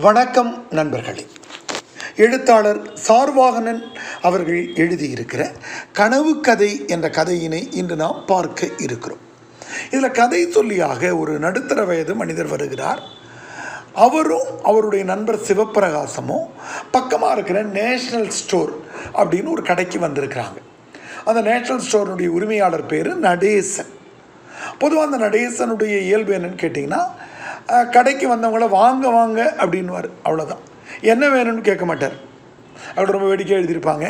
வணக்கம் நண்பர்களே. எழுத்தாளர் சார்வாகனன் அவர்கள் எழுதியிருக்கிற கனவு கதை என்ற கதையினை இன்று நாம் பார்க்க இருக்கிறோம். இதில் கதை சொல்லியாக ஒரு நடுத்தர வயது மனிதர் வருகிறார். அவரும் அவருடைய நண்பர் சிவப்பிரகாசமும் பக்கமாக இருக்கிற நேஷ்னல் ஸ்டோர் அப்படின்னு ஒரு கடைக்கு வந்திருக்கிறாங்க. அந்த நேஷ்னல் ஸ்டோருடைய உரிமையாளர் பேர் நடேசன். பொதுவாக அந்த நடேசனுடைய இயல்பு என்னன்னு கேட்டிங்கன்னா கடைக்கு வந்தவங்கள வாங்க வாங்க அப்படின்னுவார். அவ்வளோதான் என்ன வேணும்னு கேட்க மாட்டார். அவர் ரொம்ப வேடிக்கை எழுதியிருப்பாங்க.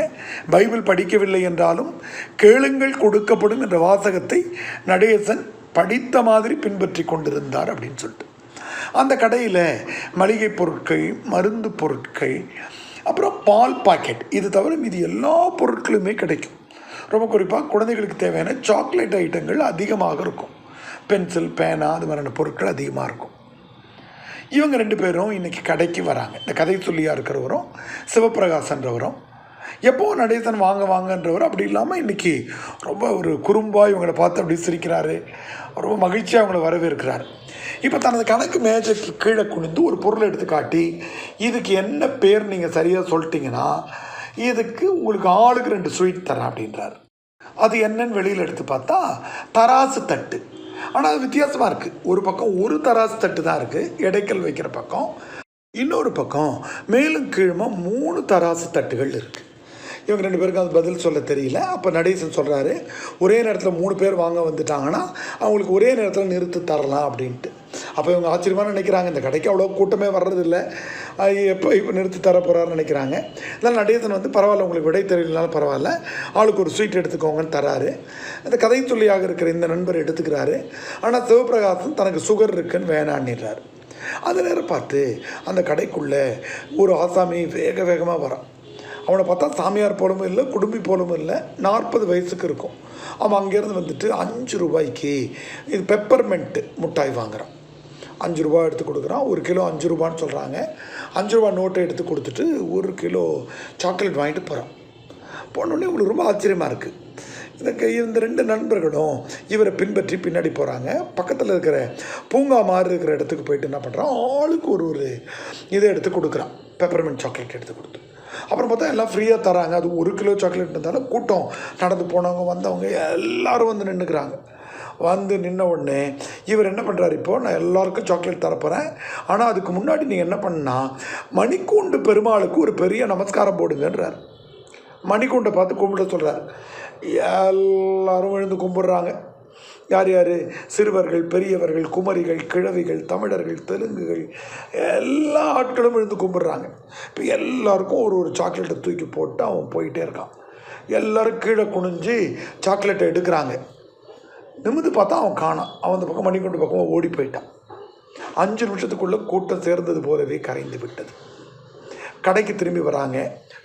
பைபிள் படிக்கவில்லை என்றாலும் கேளுங்கள் கொடுக்கப்படும் என்ற வாசகத்தை நடேசன் படித்த மாதிரி பின்பற்றி கொண்டிருந்தார் அப்படின்னு சொல்லிட்டு. அந்த கடையில் மளிகை பொருட்கள் மருந்து பொருட்கள் அப்புறம் பால் பாக்கெட். இது தவிர மீது எல்லா பொருட்களுமே கிடைக்கும். ரொம்ப குறிப்பாக குழந்தைகளுக்கு தேவையான சாக்லேட் ஐட்டங்கள் அதிகமாக இருக்கும். பென்சில் பேனா அது மாதிரியான பொருட்கள் அதிகமாக இருக்கும். இவங்க ரெண்டு பேரும் இன்றைக்கி கடைக்கு வராங்க. இந்த கதை சொல்லியாக இருக்கிறவரும் சிவபிரகாசன்றவரும் எப்போவும் நடேசன் வாங்க வாங்கன்றவர் அப்படி இல்லாமல் இன்றைக்கி ரொம்ப ஒரு குறும்பாக இவங்களை பார்த்து அப்படி சிரிக்கிறாரு. ரொம்ப மகிழ்ச்சியாக அவங்கள வரவேற்கிறார். இப்போ தனது கணக்கு மேஜைக்கு கீழே குனிந்து ஒரு பொருளை எடுத்து காட்டி இதுக்கு என்ன பேர் நீங்கள் சரியாக சொல்லிட்டீங்கன்னா இதுக்கு உங்களுக்கு ஆளுக்கு ரெண்டு ஸ்வீட் தரேன் அப்படின்றார். அது என்னன்னு வெளியில் எடுத்து பார்த்தா தராசு தட்டு. ஆனால் அது வித்தியாசமாக இருக்குது ஒரு பக்கம் ஒரு தராசு தட்டு தான் இருக்குது எடைக்கல் வைக்கிற பக்கம். இன்னொரு பக்கம் மேலும் கீழுமா மூணு தராசு தட்டுகள் இருக்குது இவங்க ரெண்டு பேருக்கும் அது பதில் சொல்ல தெரியல. அப்போ நடேசன் சொல்கிறாரு ஒரே நேரத்தில் மூணு பேர் வாங்க வந்துட்டாங்கன்னா அவங்களுக்கு ஒரே நேரத்தில் நிறுத்து தரலாம் அப்படின்ட்டு. அப்போ இவங்க ஆச்சரியமாக நினைக்கிறாங்க இந்த கடைக்கு அவ்வளோ கூட்டமே வர்றதில்லை. எப்போ இப்போ நிறுத்தி தர போகிறாருன்னு நினைக்கிறாங்க. அதனால் நடேசன் வந்து பரவாயில்ல உங்களுக்கு விடை தெரியலனாலும் பரவாயில்ல. ஆளுக்கு ஒரு ஸ்வீட் எடுத்துக்கோங்கன்னு தராரு. அந்த கதை சொல்லியாக இருக்கிற இந்த நண்பர் எடுத்துக்கிறாரு. ஆனால் சிவபிரகாசம் தனக்கு சுகர் இருக்குன்னு வேணான்னிடுறாரு அந்த நேரம் பார்த்து அந்த கடைக்குள்ளே ஒரு ஆசாமி வேக வேகமாக வரான். அவனை பார்த்தா சாமியார் போலவும் இல்லை குடும்பி போலவும் இல்லை நாற்பது வயசுக்கு இருக்கும். அவன் அங்கேருந்து வந்துட்டு அஞ்சு ரூபாய்க்கு இது பெப்பர்மெண்ட்டு முட்டாய் வாங்குறான். அஞ்சு ரூபா எடுத்து கொடுக்குறான் ஒரு கிலோ அஞ்சு ரூபான்னு சொல்கிறாங்க அஞ்சு ரூபா நோட்டை எடுத்து கொடுத்துட்டு ஒரு கிலோ சாக்லேட் வாங்கிட்டு போகிறான் போனோடனே இவங்களுக்கு ரொம்ப ஆச்சரியமாக இருக்குது இதுக்கு இந்த ரெண்டு நண்பர்களும் இவரை பின்பற்றி பின்னாடி போகிறாங்க பக்கத்தில் இருக்கிற பூங்கா மாதிரி இருக்கிற இடத்துக்கு போயிட்டு என்ன பண்ணுறான் ஆளுக்கு ஒரு ஒரு இதை எடுத்து கொடுக்குறான். பெப்பர்மெண்ட் சாக்லேட் எடுத்து கொடுத்து. அப்புறம் பார்த்தா எல்லாம் ஃப்ரீயாக தராங்க. அது ஒரு கிலோ சாக்லேட் இருந்தாலும் கூட்டம் நடந்து போனவங்க வந்தவங்க எல்லாரும் வந்து நின்றுக்கிறாங்க வந்து நின்ன உடனே இவர் என்ன பண்ணுறாரு இப்போது நான் எல்லாருக்கும் சாக்லேட் தரப்போகிறேன் ஆனால் அதுக்கு முன்னாடி நீங்கள் என்ன பண்ணால் மணிக்கூண்டு பெருமாளுக்கு ஒரு பெரிய நமஸ்காரம் போடுங்கன்றார். மணிக்கூண்டை பார்த்து கும்பிட சொல்கிறார் எல்லாரும் எழுந்து கும்பிட்றாங்க. யார் யார்? சிறுவர்கள் பெரியவர்கள் குமரிகள் கிழவிகள் தமிழர்கள் தெலுங்குகள் எல்லா ஆட்களும் விழுந்து கும்பிட்றாங்க. இப்போ எல்லாருக்கும் ஒரு ஒரு சாக்லேட்டை தூக்கி போட்டு அவன் போயிட்டே இருக்கான். எல்லோரும் கீழே குனிஞ்சு சாக்லேட்டை எடுக்கிறாங்க. நிமிந்து பார்த்தா அவன் காணான். அவன் அந்த பக்கம் மணிக்கொண்டு பக்கமாக ஓடி போயிட்டான். அஞ்சு நிமிஷத்துக்குள்ளே கூட்டம் சேர்ந்தது போலவே கரைந்து விட்டது. கடைக்கு திரும்பி வராங்க.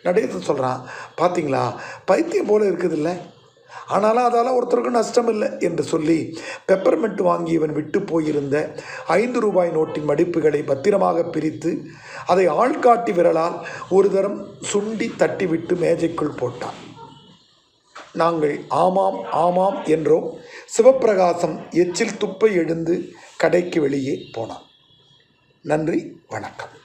நடேசன் சொல்கிறான் பார்த்தீங்களா பைத்தியம் போல இருக்குதுல்ல. ஆனாலும் அதால் ஒருத்தருக்கும் நஷ்டம் இல்லை என்று சொல்லி பெப்பர்மெண்ட் வாங்கி இவன் விட்டு போயிருந்த ஐந்து ரூபாய் நோட்டின் மடிப்புகளை பத்திரமாக பிரித்து அதை ஆள்காட்டி விரலால் ஒரு தரம் சுண்டி தட்டிவிட்டு மேஜைக்குள் போட்டான். நாங்கள் ஆமாம் ஆமாம் என்றோம். சிவப்பிரகாசம் எச்சில் துப்பை எழுந்து கடைக்கு வெளியே போனான். நன்றி வணக்கம்.